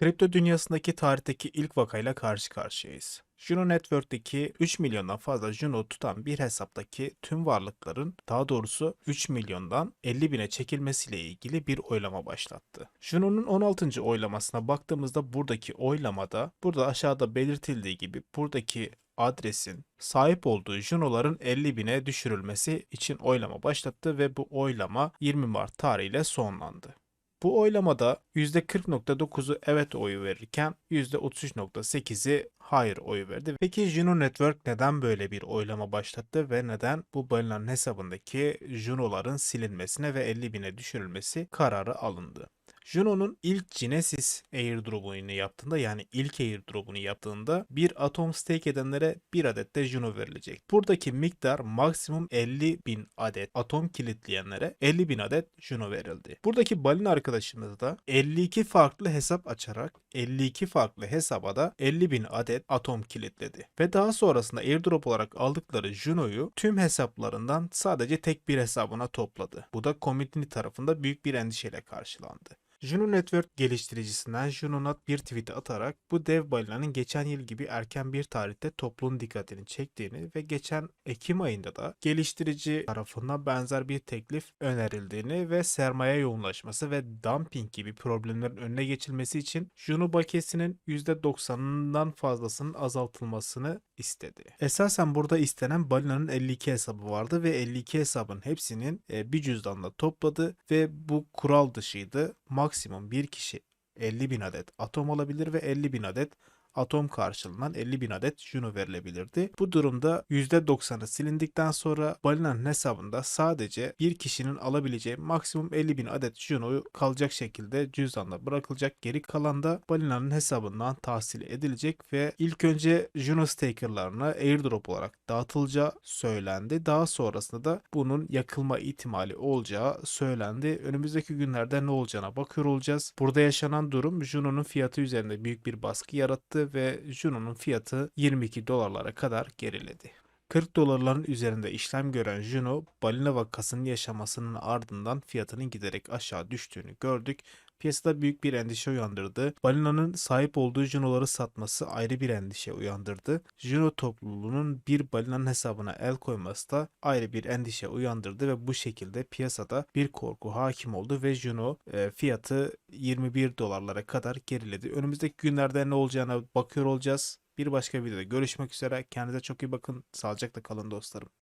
Kripto dünyasındaki tarihteki ilk vakayla karşı karşıyayız. Juno Network'teki 3 milyondan fazla Juno tutan bir hesaptaki tüm varlıkların daha doğrusu 3 milyondan 50 bine çekilmesiyle ilgili bir oylama başlattı. Juno'nun 16. oylamasına baktığımızda buradaki oylamada burada aşağıda belirtildiği gibi buradaki adresin sahip olduğu Juno'ların 50 bine düşürülmesi için oylama başlattı ve bu oylama 20 Mart tarihiyle sonlandı. Bu oylamada %40.9'u evet oyu verirken %33.8'i hayır oyu verdi. Peki Juno Network neden böyle bir oylama başlattı ve neden bu balinanın hesabındaki Juno'ların silinmesine ve 50 bine düşürülmesi kararı alındı? Juno'nun ilk Genesis airdrop'unu yaptığında yani ilk airdrop'unu yaptığında bir atom stake edenlere bir adet de Juno verilecek. Buradaki miktar maksimum 50 bin adet atom kilitleyenlere 50 bin adet Juno verildi. Buradaki balin arkadaşımız da 52 farklı hesap açarak 52 farklı hesaba da 50 bin adet atom kilitledi. Ve daha sonrasında airdrop olarak aldıkları Juno'yu tüm hesaplarından sadece tek bir hesabına topladı. Bu da community tarafında büyük bir endişeyle karşılandı. Juno Network geliştiricisinden Junonat bir tweet atarak bu dev balinanın geçen yıl gibi erken bir tarihte toplumun dikkatini çektiğini ve geçen Ekim ayında da geliştirici tarafından benzer bir teklif önerildiğini ve sermaye yoğunlaşması ve dumping gibi problemlerin önüne geçilmesi için Juno bakiyesinin %90'ından fazlasının azaltılmasını istedi. Esasen burada istenen balinanın 52 hesabı vardı ve 52 hesabın hepsinin e, bir cüzdanla topladı ve bu kural dışıydı. Maksimum bir kişi 50 bin adet atom alabilir ve 50 bin adet atom karşılığından 50 bin adet Juno verilebilirdi. Bu durumda %90'ı silindikten sonra balinanın hesabında sadece bir kişinin alabileceği maksimum 50 bin adet Juno'yu kalacak şekilde cüzdanda bırakılacak. Geri kalan da balinanın hesabından tahsil edilecek ve ilk önce Juno stakerlarına airdrop olarak dağıtılacağı söylendi. Daha sonrasında da bunun yakılma ihtimali olacağı söylendi. Önümüzdeki günlerde ne olacağına bakıyor olacağız. Burada yaşanan durum Juno'nun fiyatı üzerinde büyük bir baskı yarattı ve Juno'nun fiyatı 22 dolarlara kadar geriledi. 40 dolarların üzerinde işlem gören Juno, balina vakasının yaşamasının ardından fiyatının giderek aşağı düştüğünü gördük. Piyasada büyük bir endişe uyandırdı. Balinanın sahip olduğu Juno'ları satması ayrı bir endişe uyandırdı. Juno topluluğunun bir balinanın hesabına el koyması da ayrı bir endişe uyandırdı ve bu şekilde piyasada bir korku hakim oldu ve Juno e, fiyatı 21 dolarlara kadar geriledi. Önümüzdeki günlerde ne olacağına bakıyor olacağız. Bir başka videoda görüşmek üzere. Kendinize çok iyi bakın. Sağlıcakla kalın dostlarım.